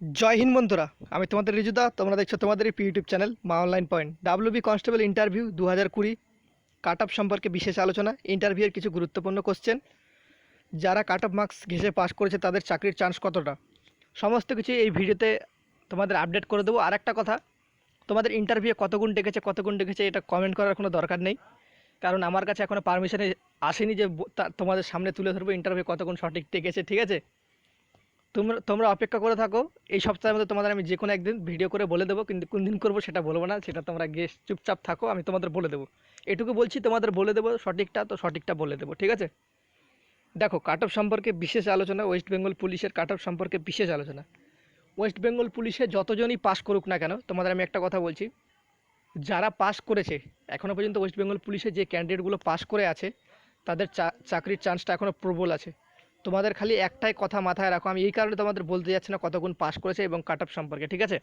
জয় হিন্দ বন্ধুরা, আমি তোমাদের রিজুদা, তোমরা দেখছ তোমাদের YouTube channel, Maa online point WB constable interview দু হাজার কুড়ি কাট অফ সম্পর্কে বিশেষ আলোচনা ইন্টারভিউয়ের কিছু গুরুত্বপূর্ণ কোশ্চেন যারা কাট অফ মার্কস ঘেসে পাশ করেছে, তাদের চাকরির চান্স কতটা? সমস্ত কিছু এই ভিডিওতে তোমাদের আপডেট করে দেবো। আর একটা কথা, তোমাদের ইন্টারভিউ কত গুণ ডেকেছে, কত গুণ ডেকেছে, এটা কমেন্ট করার কোনো দরকার নেই। কারণ আমার কাছে এখনও পারমিশনে আসেনি যে তোমাদের সামনে তুলে ধরবো ইন্টারভিউ কত গুণ সঠিক ডেকেছে, ঠিক আছে? তোমরা তোমরা অপেক্ষা করে থাকো। এই সপ্তাহের মধ্যে তোমাদের আমি যে কোনো একদিন ভিডিও করে বলে দেবো, কিন্তু কোন দিন করব সেটা বলব না, সেটা তোমরা গিয়ে চুপচাপ থাকো, আমি তোমাদের বলে দেবো। এটুকু বলছি, তোমাদের বলে দেবো সঠিকটা, তো সঠিকটা বলে দেবো, ঠিক আছে? দেখো কাট অফ সম্পর্কে বিশেষ আলোচনা ওয়েস্ট বেঙ্গল পুলিশের কাট অফ সম্পর্কে বিশেষ আলোচনা। ওয়েস্ট বেঙ্গল পুলিশে যতজনই পাস করুক না কেন, তোমাদের আমি একটা কথা বলছি, যারা পাস করেছে এখনও পর্যন্ত ওয়েস্ট বেঙ্গল পুলিশে যে ক্যান্ডিডেটগুলো পাস করে আছে, তাদের চাকরির চান্সটা এখনও প্রবল আছে। তোমাদের খালি একটাই কথা মাথায় রাখো। আমি এই কারণে তোমাদের বলতে যাচ্ছি না কতগুণ পাস করেছে এবং কাট সম্পর্কে, ঠিক আছে?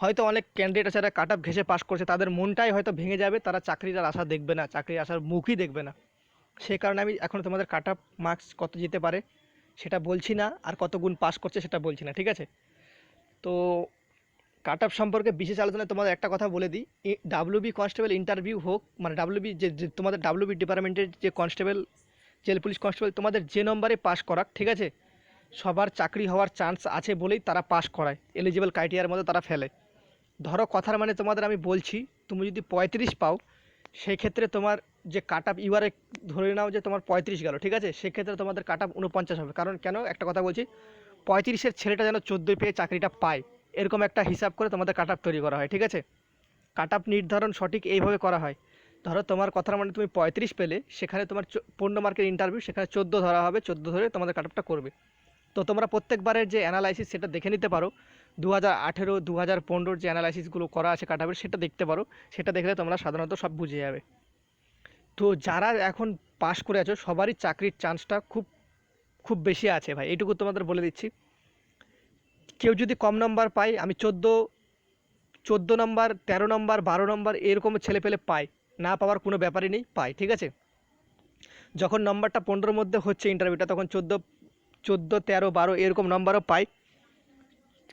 হয়তো অনেক ক্যান্ডিডেট আছে যারা কাট অফ ঘেসে পাস করেছে, তাদের মনটাই হয়তো ভেঙে যাবে, তারা চাকরির আর আশা দেখবে না, চাকরির আসার মুখই দেখবে না। সে কারণে আমি এখন তোমাদের কাট অফ মার্কস কত যেতে পারে সেটা বলছি না, আর কত গুণ পাস করছে সেটা বলছি না, ঠিক আছে? তো কাট অফ সম্পর্কে বিশেষ আলোচনায় তোমাদের একটা কথা বলে দিই। ডাব্লিউবি কনস্টেবল ইন্টারভিউ হোক মানে ডাব্লিউবি যে তোমাদের ডাব্লিউবি ডিপার্টমেন্টের যে কনস্টেবল জেল পুলিশ কনস্টেবল, তোমাদের যে নম্বরে পাস করাক, ঠিক আছে? সবার চাকরি হওয়ার চান্স আছে বলেই তারা পাস করায় এলিজিবল ক্রাইটেরিয়ার মধ্যে তারা ফেলে। ধরো কথার মানে তোমাদের আমি বলছি, তুমি যদি পঁয়ত্রিশ পাও সেই ক্ষেত্রে তোমার যে কাট আপ ইউআরে ধরে নাও যে তোমার পঁয়ত্রিশ গেল, ঠিক আছে? সেক্ষেত্রে তোমাদের কাট আপ উনপঞ্চাশ হবে। কারণ কেন? একটা কথা বলছি, পঁয়ত্রিশের ছেলেটা যেন চোদ্দোই পেয়ে চাকরিটা পায়, এরকম একটা হিসাব করে তোমাদের কাট আপ তৈরি করা হয়, ঠিক আছে? কাট আপ নির্ধারণ সঠিক এইভাবে করা হয়। ধরো তোমার কথার মানে তুমি পঁয়ত্রিশ পেলে, সেখানে তোমার পনেরো মার্কের ইন্টারভিউ সেখানে চোদ্দ ধরা হবে, চোদ্দ ধরে তোমাদের কাট করবে। তো তোমরা প্রত্যেকবারের যে অ্যানালাইসিস সেটা দেখে নিতে পারো। দু হাজার আঠেরো দু হাজার পনেরোর যে অ্যানালাইসিসগুলো করা আছে কাট আপের সেটা দেখতে পারো। সেটা দেখলে তোমরা সাধারণত সব বুঝে যাবে। তো যারা এখন পাস করে আছো, সবারই চাকরির চান্সটা খুব খুব বেশি আছে ভাই। এইটুকু তোমাদের বলে দিচ্ছি। কেউ যদি কম নম্বর পায়, আমি চোদ্দ চোদ্দ নম্বর তেরো নম্বর বারো নম্বর এরকম ছেলে পেলে পায় না পাওয়ার কোনো ব্যাপারই নেই পায় ঠিক আছে? যখন নম্বরটা পনেরোর মধ্যে হচ্ছে ইন্টারভিউটা তখন চোদ্দ চোদ্দ, তেরো, বারো এরকম নম্বরও পায়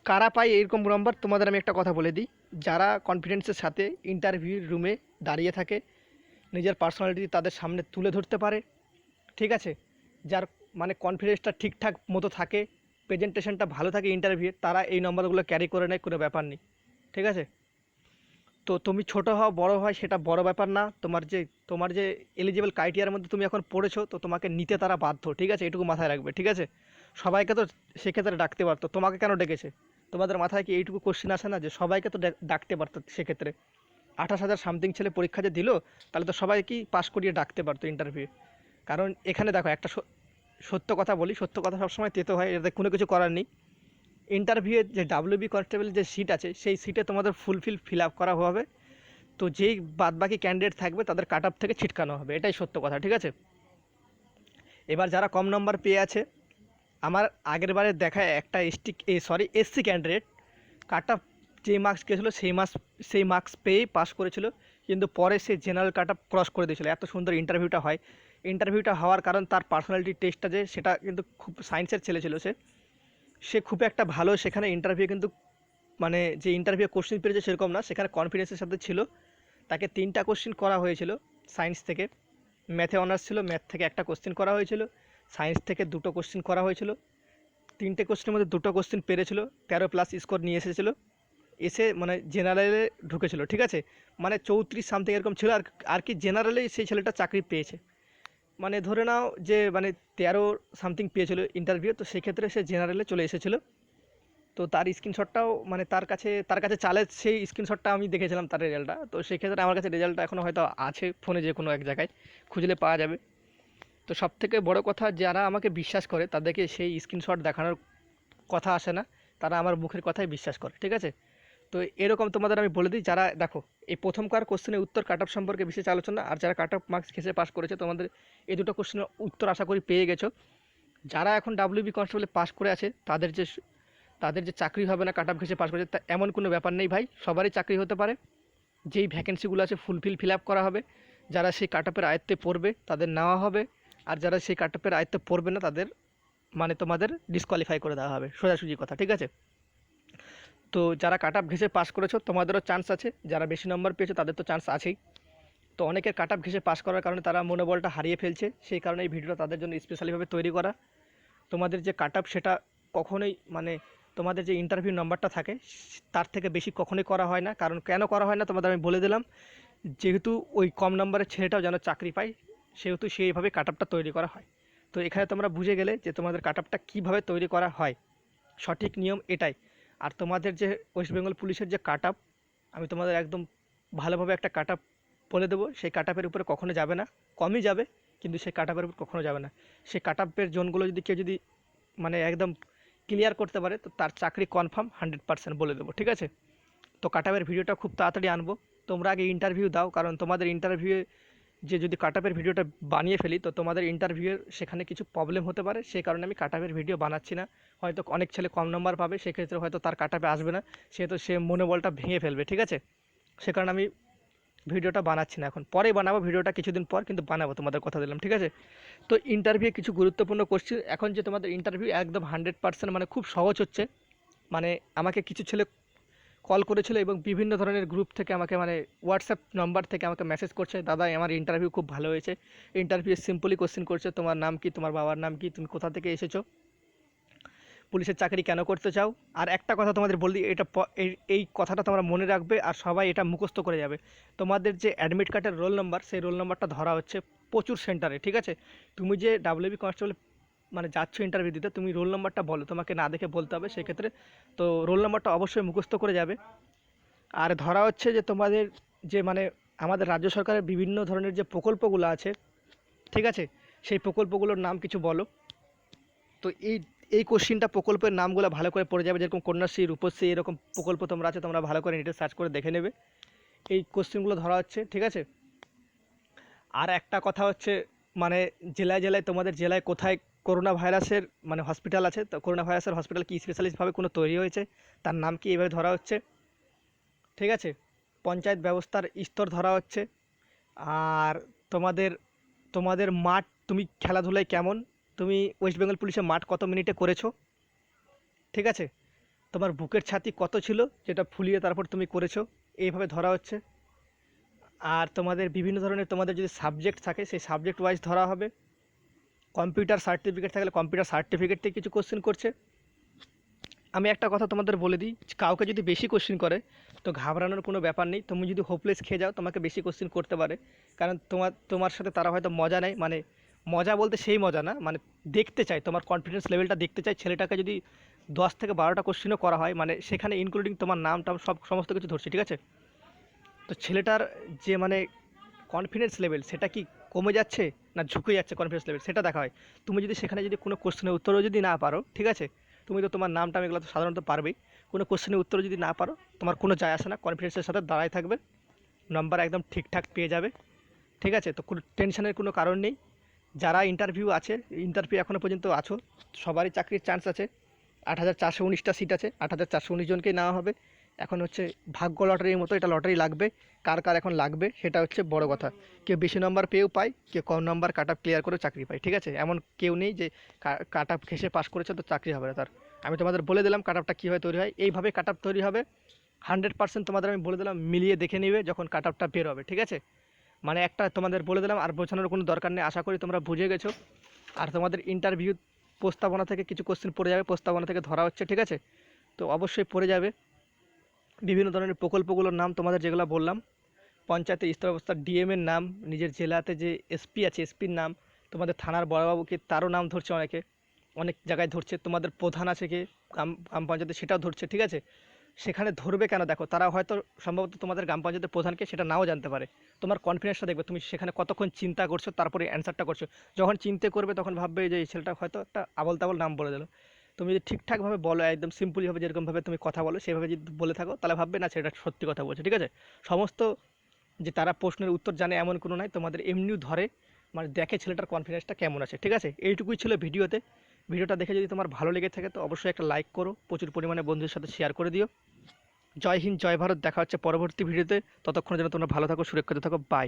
কারা পায় এরকম নম্বর, তোমাদের আমি একটা কথা বলে দিই। যারা কনফিডেন্সের সাথে ইন্টারভিউ রুমে দাঁড়িয়ে থাকে, নিজের পার্সোনালিটি তাদের সামনে তুলে ধরতে পারে, ঠিক আছে? যার মানে কনফিডেন্সটা ঠিকঠাক মতো থাকে প্রেজেন্টেশনটা ভালো থাকে ইন্টারভিউ তারা এই নম্বরগুলো ক্যারি করে নেয়, কোনো ব্যাপার নেই, ঠিক আছে? তো তুমি ছোট হও, বড় হয়, সেটা বড় ব্যাপার না। তোমার যে তোমার যে এলিজিবল ক্রাইটেরিয়ার মধ্যে তুমি এখন পড়েছো, তো তোমাকে নিতে তারা বাধ্য, ঠিক আছে? এটুকু মাথায় রাখবে, ঠিক আছে? সবাইকে তো সেক্ষেত্রে ডাকতে পারতো। তোমাকে কেন ডেকেছে? তোমাদের মাথায় কি এইটুকু কোশ্চেন আসে না যে, সবাইকে তো ডাকতে পারতো সেক্ষেত্রে? আঠাশ হাজার সামথিং ছেলে পরীক্ষা যে দিল, তাহলে তো সবাইকেই পাস করিয়ে ডাকতে পারতো ইন্টারভিউ কারণ এখানে দেখো, একটা সত্য কথা বলি, সত্য কথা সবসময় তেতো হয় এতে কোনো কিছু করার নেই। ইন্টারভিউয়ের যে ডাব্লিউবি কনস্টেবল যে সিট আছে, সেই সিটে তোমাদের ফুলফিল ফিল আপ করা হবে। তো যেই বাদবাকি ক্যান্ডিডেট থাকবে, তাদের কাট আপ থেকে ছিটকানো হবে। এটাই সত্য কথা, ঠিক আছে? এবার যারা কম নম্বর পেয়ে আছে, আমার আগের বারে দেখা একটা এসটি এ sorry SC candidate cut up যে মার্কস গেছিল, সেই মার্কস সেই মার্কস পেয়েই পাস করেছিল। কিন্তু পরে সে জেনারেল কাট আপ ক্রস করে দিয়েছিল। এত সুন্দর ইন্টারভিউটা হয়। ইন্টারভিউটা হওয়ার কারণ তার পার্সোনালিটি টেস্টটা যে, সেটা কিন্তু খুব সায়েন্সের ছেলে ছিল সে। সে খুব একটা ভালো, সেখানে ইন্টারভিউ কিন্তু মানে যে ইন্টারভিউ কোশ্চেন পেয়েছে সেরকম না, সেখানে কনফিডেন্সের সাথে ছিল। তাকে তিনটা কোশ্চেন করা হয়েছিল সায়েন্স থেকে। ম্যাথে অনার্স ছিল ম্যাথ থেকে একটা কোশ্চেন করা হয়েছিল সায়েন্স থেকে দুটো কোশ্চেন করা হয়েছিল। তিনটে কোশ্চেনের মধ্যে দুটো কোশ্চেন পেরেছিল, তেরো প্লাস স্কোর নিয়ে এসেছিল। এসে মানে জেনারেলে ঢুকেছিল, ঠিক আছে? মানে চৌত্রিশ সামথিং এরকম ছিল, আর আর কি জেনারেলেই সেই ছেলেটা চাকরি পেয়েছে। মানে ধরে নাও যে মানে তেরো সামথিং পেয়েছিল ইন্টারভিউ তো সেক্ষেত্রে সে জেনারেলে চলে এসেছিল। তো তার স্ক্রিনশটটাও মানে তার কাছে তার কাছে চালে সেই স্ক্রিনশটটা আমি দেখেছিলাম তার রেজাল্টটা। তো সেক্ষেত্রে আমার কাছে রেজাল্টটা এখনও হয়তো আছে ফোনে যে কোনো এক জায়গায়, খুঁজলে পাওয়া যাবে। তো সব থেকে বড় কথা, যারা আমাকে বিশ্বাস করে তাদেরকে সেই স্ক্রিনশট দেখানোর কথা আসে না। তারা আমার মুখের কথাই বিশ্বাস করে, ঠিক আছে? তো এরকম তোমাদের আমি বলে দিই, যারা দেখো, এই প্রথমকার কোশ্চেনের উত্তর কাট অফ সম্পর্কে বিশেষ আলোচনা আর যারা কাট অফ মার্কস ঘেসে পাস করেছে, তোমাদের এই দুটো কোশ্চেনের উত্তর আশা করি পেয়ে গেছো। যারা এখন ডাব্লিউবি কনস্টেবলে পাস করে আছে, তাদের যে তাদের যে চাকরি হবে না কাট অফ ঘেসে পাস করেছে, তা এমন কোনো ব্যাপার নেই ভাই, সবারই চাকরি হতে পারে। যেই ভ্যাকেন্সিগুলো আছে ফুলফিল ফিল আপ করা হবে। যারা সেই কাট অফের আয়ত্তে পড়বে, তাদের নেওয়া হবে। আর যারা সেই কাট অফের আয়ত্তে পড়বে না, তাদের মানে তোমাদের ডিসকোয়ালিফাই করে দেওয়া হবে, সোজাসুজি কথা, ঠিক আছে? তো যারা কাট আপ ঘেসে পাস করেছ, তোমাদেরও চান্স আছে। যারা বেশি নম্বর পেয়েছ, তাদের তো চান্স আছেই। তো অনেকের কাট আপ ঘেসে পাস করার কারণে তারা মনোবলটা হারিয়ে ফেলছে। সেই কারণে এই ভিডিওটা তাদের জন্য স্পেশালিভাবে তৈরি করা। তোমাদের যে কাট আপ সেটা কখনোই মানে তোমাদের যে ইন্টারভিউ নাম্বারটা থাকে, তার থেকে বেশি কখনোই করা হয় না। কারণ কেন করা হয় না, তোমাদের আমি বলে দিলাম। যেহেতু ওই কম নম্বরের ছেলেটাও যেন চাকরি পায়, সেহেতু সেইভাবে কাট আপটা তৈরি করা হয়। তো এখানে তোমরা বুঝে গেলে যে তোমাদের কাট আপটা কীভাবে তৈরি করা হয়। সঠিক নিয়ম এটাই। আর তোমাদের যে ওয়েস্ট বেঙ্গল পুলিশের যে কাট আপ আমি তোমাদের একদম ভালোভাবে একটা কাট আপ বলে দেবো। সেই কাট আপের উপরে কখনো যাবে না। কমই যাবে, কিন্তু সেই কাট আপের উপর কখনো যাবে না। সেই কাট আপের জোনগুলো যদি কেউ যদি মানে একদম ক্লিয়ার করতে পারে, তো তার চাকরি কনফার্ম হান্ড্রেড পার্সেন্ট বলে দেবো, ঠিক আছে? তো কাট আপের ভিডিওটা খুব তাড়াতাড়ি আনব। তোমরা আগে ইন্টারভিউ দাও, কারণ তোমাদের ইন্টারভিউয়ে যে যদি কাটাপের ভিডিওটা বানিয়ে ফেলি, তো তোমাদের ইন্টারভিউয়ের সেখানে কিছু প্রবলেম হতে পারে। সেই কারণে আমি কাটাপের ভিডিও বানাচ্ছি না। হয়তো অনেক ছেলে কম নম্বর পাবে, সেক্ষেত্রে হয়তো তার কাটাপে আসবে না। সেহেতু সে মনোবলটা ভেঙে ফেলবে, ঠিক আছে? সে কারণে আমি ভিডিওটা বানাচ্ছি না এখন। পরে বানাবো ভিডিওটা কিছুদিন পর, কিন্তু বানাবো, তোমাদের কথা দিলাম, ঠিক আছে? তো ইন্টারভিউ কিছু গুরুত্বপূর্ণ কোশ্চেন এখন যে তোমাদের ইন্টারভিউ একদম হান্ড্রেড পার্সেন্ট মানে খুব সহজ হচ্ছে। মানে আমাকে কিছু ছেলে কল করেছিল এবং বিভিন্ন ধরনের গ্রুপ থেকে আমাকে মানে হোয়াটসঅ্যাপ নাম্বার থেকে আমাকে মেসেজ করছে, দাদা, আমার ইন্টারভিউ খুব ভালো হয়েছে। ইন্টারভিউ সিম্পলি কোশ্চেন করছে, তোমার নাম কি? তোমার বাবার নাম কি? তুমি কোথা থেকে এসেছ? পুলিশের চাকরি কেন করতে চাও? আর একটা কথা তোমাদের বলি, এটা এই- কথাটা তোমরা মনে রাখবে আর সবাই এটা মুখস্থ করে যাবে। তোমাদের যে অ্যাডমিট কার্ডের রোল নাম্বার সেই রোল নাম্বারটা ধরা হচ্ছে প্রচুর সেন্টারে ঠিক আছে? তুমি যে ডাব্লিউবি কনস্টেবল মানে যাচ্ছ ইন্টারভিউ দিতে, তুমি রোল নাম্বারটা বলো, তোমাকে না দেখে বলতে হবে, সেক্ষেত্রে তো রোল নাম্বারটা অবশ্যই মুখস্থ করে যাবে। আর ধরা হচ্ছে যে তোমাদের যে মানে আমাদের রাজ্য সরকারের বিভিন্ন ধরনের যে প্রকল্পগুলো আছে, ঠিক আছে? সেই প্রকল্পগুলোর নাম কিছু বলো। তো এই এই কোশ্চিনটা প্রকল্পের নামগুলো ভালো করে পড়ে যাবে, যেরকম কন্যাশ্রী, রূপশ্রী, এরকম প্রকল্প তোমরা আছে, তোমরা ভালো করে নেটে সার্চ করে দেখে নেবে। এই কোশ্চেনগুলো ধরা হচ্ছে, ঠিক আছে? আর একটা কথা হচ্ছে মানে জেলায় জেলায় তোমাদের জেলায় কোথায় করোনা ভাইরাসের মানে হসপিটাল আছে, তো করোনা ভাইরাসের হসপিটাল কি স্পেশালিস্টভাবে কোনো তৈরি হয়েছে? তার নাম কি এভাবে ধরা হচ্ছে? ঠিক আছে? পঞ্চায়েত ব্যবস্থার স্তর ধরা হচ্ছে। আর তোমাদের তোমাদের মাঠ তুমি খেলাধুলায় কেমন? তুমি ওয়েস্ট বেঙ্গল পুলিশের মাঠ কত মিনিটে করেছ? ঠিক আছে? তোমার বুকের ছাতি কত ছিল? যেটা ফুলিয়ে তারপর তুমি করেছ? এইভাবে ধরা হচ্ছে। আর তোমাদের বিভিন্ন ধরনের তোমাদের যদি সাবজেক্ট থাকে, সেই সাবজেক্ট ওয়াইজ ধরা হবে। কম্পিউটার সার্টিফিকেট থাকলে কম্পিউটার সার্টিফিকেট থেকে কিছু কোশ্চেন করছে। আমি একটা কথা তোমাদের বলে দিই, কাউকে যদি বেশি কোশ্চেন করে, তো ঘাবড়ানোর কোনো ব্যাপার নেই। তুমি যদি হোপলেস খেয়ে যাও, তোমাকে বেশি কোশ্চেন করতে পারে। কারণ তোমার তোমার সাথে তারা হয়তো মজা নেয়। মানে মজা বলতে সেই মজা না মানে দেখতে চায়, তোমার কনফিডেন্স লেভেলটা দেখতে চায়। ছেলেটাকে যদি দশ থেকে বারোটা কোশ্চেনও করা হয় মানে সেখানে ইনক্লুডিং তোমার নাম টাম সব সমস্ত কিছু ধরছে, ঠিক আছে? তো ছেলেটার যে মানে কনফিডেন্স লেভেল সেটা কি কমে যাচ্ছে না ঝুঁকে যাচ্ছে কনফিডেন্স লেভেল সেটা দেখা হয়। তুমি যদি সেখানে যদি কোনো কোশ্চেনের উত্তরও যদি না পারো, ঠিক আছে? তুমি তো তোমার নাম টাম এগুলো তো সাধারণত পারবেই। কোনো কোশ্চেনের উত্তর যদি না পারো, তোমার কোনো যায় আসে না কনফিডেন্সের সাথে দাঁড়ায় থাকবে। নম্বর একদম ঠিকঠাক পেয়ে যাবে। ঠিক আছে? তো কোনো টেনশনের কোনো কারণ নেই। যারা ইন্টারভিউ আছে ইন্টারভিউ এখনও পর্যন্ত আছো, সবারই চাকরির চান্স আছে। আট হাজার চারশো উনিশটা সিট আছে। আট হাজার চারশো উনিশ জনকেই নেওয়া হবে। এখন হচ্ছে ভাগ্য লটারির মতো এটা লটারি লাগবে, কার কার এখন লাগবে সেটা হচ্ছে বড় কথা। কেউ বেশি নম্বর পেয়েও পায়, কেউ কম নম্বর কাট আপ ক্লিয়ার করে চাকরি পায়, ঠিক আছে? এমন কেউ নেই যে কাট আপ ঘেসে পাস করেছে তো চাকরি হবে না তার। আমি তোমাদের বলে দিলাম কাট আপটা কীভাবে তৈরি হয়। এইভাবে কাট আপ তৈরি হবে হান্ড্রেড পার্সেন্ট তোমাদের আমি বলে দিলাম, মিলিয়ে দেখে নেবে যখন কাট আপটা বের হবে, ঠিক আছে? মানে একটা তোমাদের বলে দিলাম, আর বোঝানোর কোনো দরকার নেই, আশা করি তোমরা বুঝে গেছো। আর তোমাদের ইন্টারভিউ প্রস্তাবনা থেকে কিছু কোশ্চেন পড়ে যাবে, প্রস্তাবনা থেকে ধরা হচ্ছে, ঠিক আছে? তো অবশ্যই পড়ে যাবে। বিভিন্ন ধরনের প্রকল্পগুলোর নাম তোমাদের যেগুলো বললাম, পঞ্চায়েতের স্তর ব্যবস্থার ডিএমের নাম, নিজের জেলাতে যে এসপি আছে এসপির নাম, তোমাদের থানার বড়বাবুকে তারও নাম ধরছে অনেকে, অনেক জায়গায় ধরছে, তোমাদের প্রধান আছে কি, গ্রাম গ্রাম পঞ্চায়েতে সেটাও ধরছে, ঠিক আছে? সেখানে ধরবে কেন দেখো, তারা হয়তো সম্ভবত তোমাদের গ্রাম পঞ্চায়েতের প্রধানকে সেটা নাও জানতে পারে। তোমার কনফিডেন্সটা দেখবে, তুমি সেখানে কতক্ষণ চিন্তা করছ, তারপরে অ্যান্সারটা করছ। যখন চিন্তা করবে, তখন ভাববে যে, এই ছেলেটা হয়তো একটা আবল তাবল নাম বলে দিল। তুমি যদি ঠিকঠাকভাবে বলো, একদম সিম্পলিভাবে যেরকমভাবে তুমি কথা বলো, সেভাবে যদি বলে থাকো, তাহলে ভাববে না সেটা সত্যি কথা বলছে, ঠিক আছে? সমস্ত যে তারা প্রশ্নের উত্তর জানে এমন কোনো নয় তোমাদের এমনিও ধরে মানে দেখে ছেলেটার কনফিডেন্সটা কেমন আছে, ঠিক আছে? এইটুকুই ছিল ভিডিওতে। ভিডিওটা দেখে যদি তোমার ভালো লেগে থাকে, তো অবশ্যই একটা লাইক করো, প্রচুর পরিমাণে বন্ধুদের সাথে শেয়ার করে দিও। জয় হিন্দ, জয় ভারত, দেখা হচ্ছে পরবর্তী ভিডিওতে। ততক্ষণ যেন তোমরা ভালো থাকো, সুরক্ষিত থাকো বাই